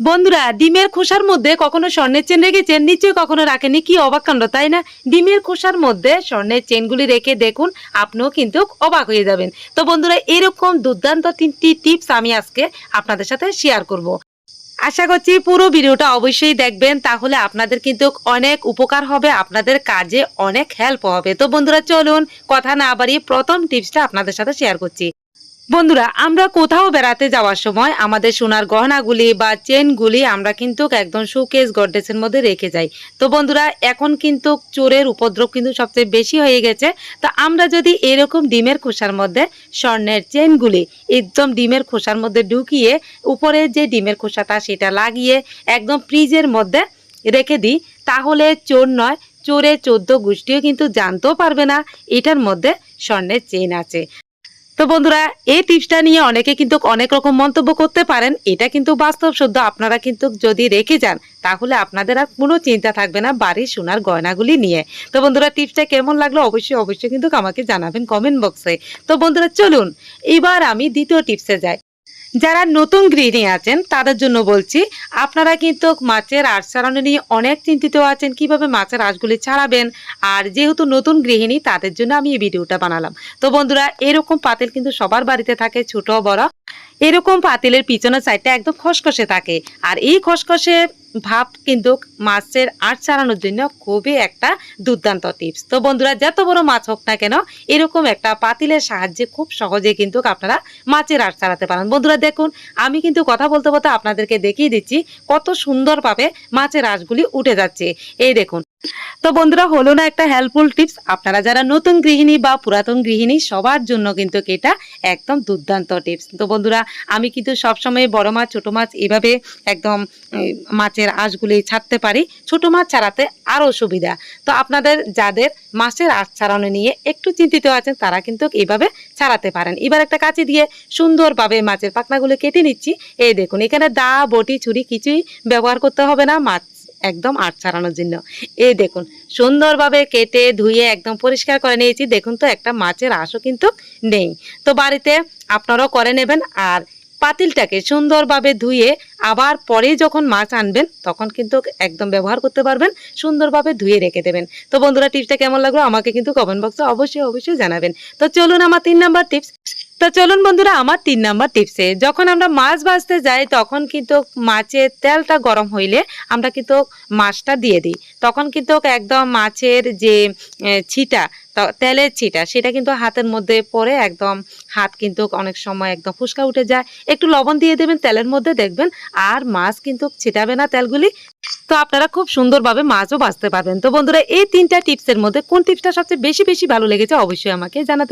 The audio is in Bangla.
বন্ধুরা, ডিমের খোসার মধ্যে কখনো স্বর্ণের চেন রেখেছেন? নিশ্চয়ই কখনো রাখেনি কি অবাক কাণ্ড তাই না? ডিমের খোসার মধ্যে স্বর্ণের চেনগুলি রেখে দেখুন, আপনিও কিন্তু অবাক হয়ে যাবেন। তো বন্ধুরা, এরকম দুর্দান্ত তিনটি টিপস আমি আজকে আপনাদের সাথে শেয়ার করব। আশা করছি পুরো ভিডিওটা অবশ্যই দেখবেন, তাহলে আপনাদের কিন্তু অনেক উপকার হবে, আপনাদের কাজে অনেক হেল্প হবে। তো বন্ধুরা, চলুন, কথা না বাড়িয়ে প্রথম টিপসটা আপনাদের সাথে শেয়ার করছি। বন্ধুরা, আমরা কোথাও বেড়াতে যাওয়ার সময় আমাদের সোনার গহনাগুলি বা চেনগুলি আমরা কিন্তু একদম শোকেস গড্রেসের মধ্যে রেখে যাই। তো বন্ধুরা, এখন কিন্তু চোরের উপদ্রব কিন্তু সবচেয়ে বেশি হয়ে গেছে। তো আমরা যদি এরকম ডিমের খোসার মধ্যে স্বর্ণের চেনগুলি একদম ডিমের খোসার মধ্যে ঢুকিয়ে উপরে যে ডিমের খোসাটা সেটা লাগিয়ে একদম ফ্রিজের মধ্যে রেখে দিই, তাহলে চোর নয় চোরে চোদ্দ গোষ্ঠীও কিন্তু জানতেও পারবে না এটার মধ্যে স্বর্ণের চেন আছে। তো বন্ধুরা, এই টিপসটা নিয়ে অনেকে কিন্তু অনেক রকম মন্তব্য করতে পারেন। এটা কিন্তু বাস্তব শুদ্ধ আপনারা কিন্তু যদি রেখে যান, তাহলে আপনাদের আর কোনো চিন্তা থাকবে না বাড়ির সোনার গয়নাগুলি নিয়ে। তো বন্ধুরা টিপসটা কেমন লাগল অবশ্যই অবশ্যই কিন্তু আমাকে জানাবেন কমেন্ট বক্সে তো বন্ধুরা, চলুন, এবার আমি দ্বিতীয় টিপসে যাই। যারা নতুন গৃহিণী আছেন, তাদের জন্য বলছি, আপনারা কিন্তু মাছের আঁশ ছাড়ানো নিয়ে অনেক চিন্তিত আছেন, কীভাবে মাছের আঁশগুলি ছাড়াবেন, আর যেহেতু নতুন গৃহিণী, তাদের জন্য আমি এই ভিডিওটা বানালাম। তো বন্ধুরা, এরকম পাতিল কিন্তু সবার বাড়িতে থাকে, ছোট বড়। এরকম পাতিলের পিছনের সাইডটা একদম খসখসে থাকে। আর এই খসখসে ভাব কিন্তু মাছের আঁশ ছাড়ানোর জন্য খুবই একটা দুর্দান্ত টিপস তো বন্ধুরা, যত বড় মাছ হোক না কেন, এরকম একটা পাতিলের সাহায্যে খুব সহজে কিন্তু আপনারা মাছের আঁশ ছাড়াতে পারেন। বন্ধুরা, দেখুন, আমি কিন্তু কথা বলতে বলতে আপনাদেরকে দেখিয়ে দিচ্ছি কত সুন্দরভাবে মাছের আঁশগুলি উঠে যাচ্ছে। এই দেখুন তো বন্ধুরা, হলো না একটা হেল্পফুল টিপস আপনারা যারা নতুন গৃহিণী বা পুরাতন গৃহিণী, সবার জন্য কিন্তু এটা একদম দুর্দান্ত টিপস তো বন্ধুরা, আমি কিন্তু সবসময় বড় মাছ, ছোট মাছ এভাবে একদম মাছের আঁশগুলি ছাড়তে পারি। ছোট মাছ ছাড়াতে আরও সুবিধা। তো আপনাদের, যাদের মাছের আঁশ ছাড়ানো নিয়ে একটু চিন্তিত আছেন, তারা কিন্তু এভাবে ছাড়াতে পারেন। এবার একটা কাঁচি দিয়ে সুন্দরভাবে মাছের পাখনাগুলো কেটে নিচ্ছি। এই দেখুন, এখানে দা, বটি, ছুরি কিছুই ব্যবহার করতে হবে না। মাছ একদম আট ছাড়ানোর জন্য। এই দেখুন, সুন্দরভাবে কেটে ধুয়ে একদম পরিষ্কার করে নিয়েছি। দেখুন তো, একটা মাছের আঁশও কিন্তু নেই। তো বাড়িতে আপনারাও করে নেবেন আর পাতিলটাকে সুন্দরভাবে ধুয়ে আবার পরে যখন মাছ আনবেন, তখন কিন্তু একদম ব্যবহার করতে পারবেন। সুন্দরভাবে ধুয়ে রেখে দেবেন। তো বন্ধুরা, টিপসটা কেমন লাগল আমাকে কিন্তু কমেন্ট বক্সে অবশ্যই অবশ্যই জানাবেন। তো চলুন আমার তিন নাম্বার টিপস তো চলুন বন্ধুরা, আমার তিন নাম্বার টিপসে যখন আমরা মাছ ভাজতে যাই, তখন কিন্তু মাছের তেলটা গরম হইলে আমরা কিন্তু মাছটা দিয়ে দিই। তখন কিন্তু একদম মাছের যে ছিটা তেলের ছিটা, সেটা কিন্তু হাতের মধ্যে পরে একদম হাত কিন্তু অনেক সময় একদম ফুসকা উঠে যায়। একটু লবণ দিয়ে দেবেন তেলের মধ্যে, দেখবেন আর মাছ কিন্তু ছিটাবে না তেলগুলি। তো আপনারা খুব সুন্দরভাবে মাছও বাঁচতে পারবেন। তো বন্ধুরা, এই তিনটা টিপসের মধ্যে কোন টিপসটা সবচেয়ে বেশি বেশি ভালো লেগেছে অবশ্যই আমাকে জানাতে